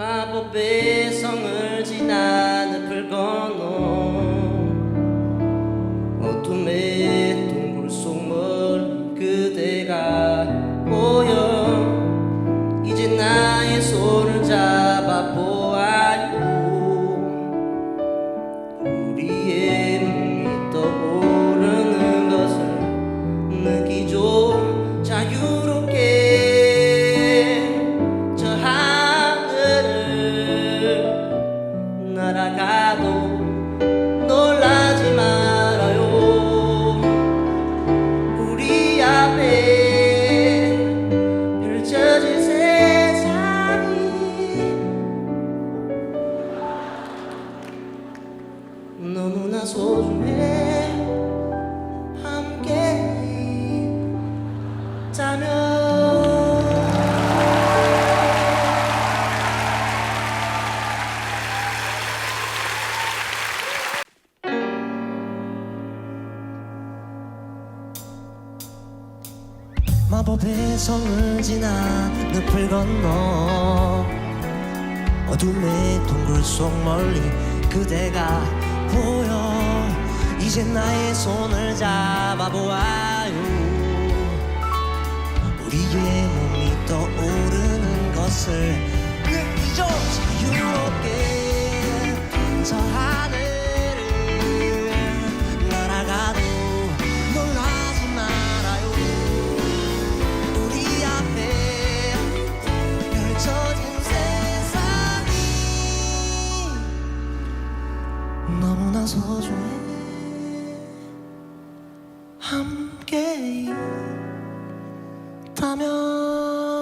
마법의 성을 지나 늪을 건너 어둠의 동굴 속 멀리 그대가 보여. 이제 나의 손을 잡 너무나 소중해. 함께 자면. 마법의 성을 지나 늪을 건너 어둠의 동굴 속 멀리 그대가 보여. 이제 나의 손을 잡아보아요. 우리의 몸이 떠오르는 것을 느끼죠 자유롭게 저 너무나 소중해. 함께 있다면